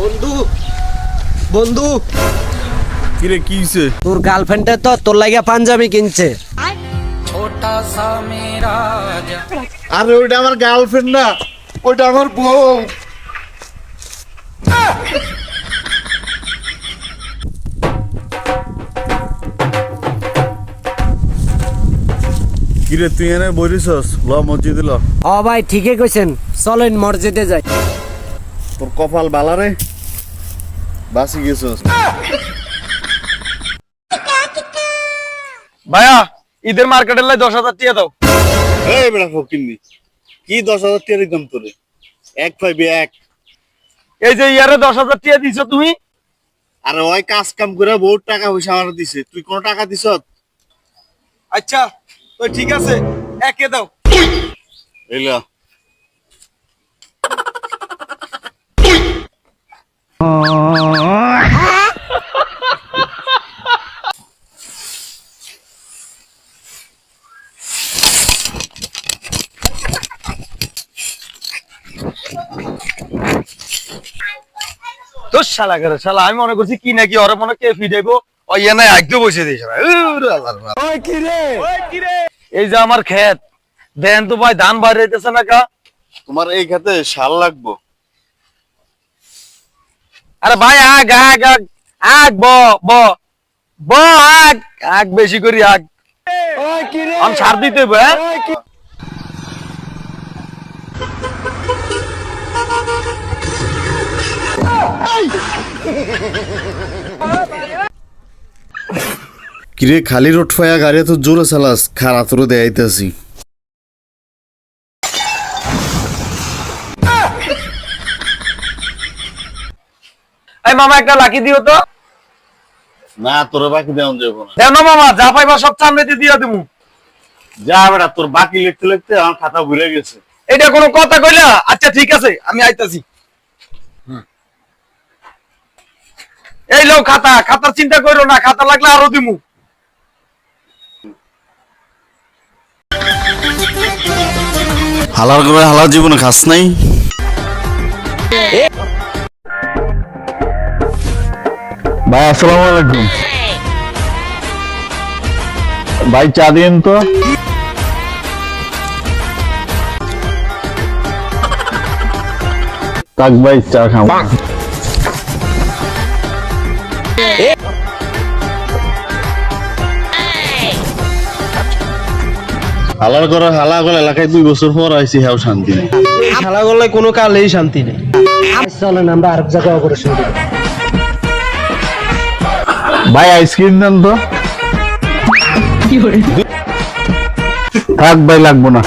বন্ধু বন্ধু। কিরে কি হইছে? তোর গার্লফ্রেন্ডে তো তোর লাগিয়া পাঞ্জাবি কিনছে। আরে ওইটা আমার গার্লফ্রেন্ড না ওইটা আমার বউ। কিরে তুই এনে বইরিছস? ল মসজিদে ল। ও ভাই ঠিকই কইছেন। চলেন মসজিদে যাই। তোর কপাল বালারে বাসি গেছস ভাইয়া ঈদের মার্কেটের লাই দশ হাজার টিয়া দাও। এই বেড়া ফকিন্নি কি দশ হাজার টাকা দিতাম তোরে? এক পাইবি এক। এই যে ইয়ারে দশ হাজার টিয়া দিছো তুমি? আরে ওই কাজ কাম করে বহুত টাকা পয়সা আমার দিছে। তুই কোন টাকা দিছ? আচ্ছা তো ঠিক আছে একে দাও। এলা তো শালা করে শালা আমি মনে করছি কি নাকি ওরে মনে কে ফিডাইবো ও ইয়া নাই একদম বসে দিয়েছে এই যে আমার ক্ষেত দেন তো ভাই ধান বাইরে হইতেছে না কা তোমার এই খেতে শাল লাগবো। আরে ভাই আগ আগ আগ আগ ব ব ব আগ আগ বেশি করি আগ। আমি সার দিতে হইবো, হ্যাঁ? কিরে খালি রোড ফায়া গাড়ি তো জোরে চালাস খারা তোরে দেয়াইতাছি এই মামা একটা লাকি দিও তো। না তোরে বাকি দেওয়া যাব না। দেও না মামা যা পাইবা সব সামনে দিয়ে দিমু। যা বেটা তোর বাকি লিখতে লিখতে আমার খাতা ভুলে গেছে। এটা কোনো কথা কইলা আচ্ছা ঠিক আছে আমি আইতাছি। এই লো খাতা খাতার চিন্তা করো না খাতা লাগলে আরও দিমু। হালার করে হালার জীবনে খাস নাই? ভাই আসসালামু আলাইকুম। ভাই চা দিন তো। তাক ভাই চা খাও হালার করে হালা করে এলাকায় দুই বছর পর আইসি শান্তি নেই। খেলা করলে কোনো কালেই শান্তি নেই। চলেন আমরা আরেক জায়গায় অপারেশন করি ভাই আইসক্রিম দেন তো। থাক ভাই লাগবো না।